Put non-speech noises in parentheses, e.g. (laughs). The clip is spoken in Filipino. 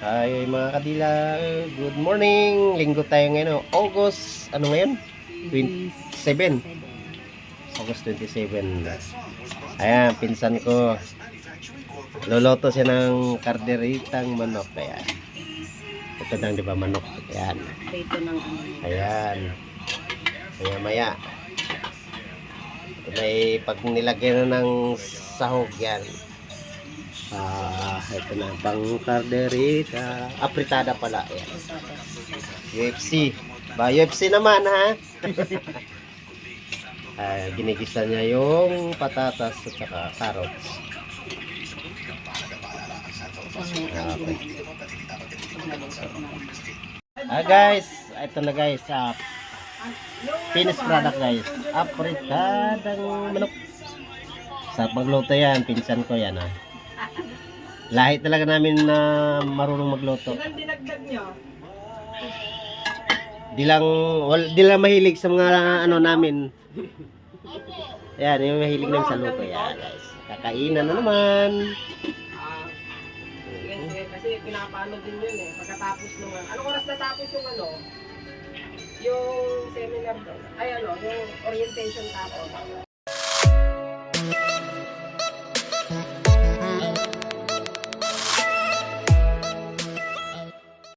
Hi mga kadila, good morning. Linggo tayo ngayon. August, ano ngayon? 27. August 27. Ayan, pinsan ko. Loloto siya ng karderitang manok. Kaya, ito lang di ba manok? Ayan. Ano. Ayan. Maya maya. Ito na eh, pag nilagyan na ng sahog yan. Ah, ito na pang karderita. Apritada pala. Ayan. UFC. Ba, UFC naman ha. (laughs) Ah, ginigisa niya yung patatas at saka carrots. Ah, okay. Ah guys, ito na guys, ah, finished product guys. Apritadang manok. Sa pagluto yan, pinsan ko yan ah. Lahi talaga namin na marunong magluto. Ilan dinagdag nyo? Di lang, wal, di lang mahilig sa mga ano namin. Yan, yung mahilig namin sa luto. Yan guys. Kakainan na naman. Ah, sige, sige. Kasi pinapano din yun eh. Pagkatapos nung, anong oras natapos yung ano? Yung seminar doon? Ay ano, yung orientation tapos.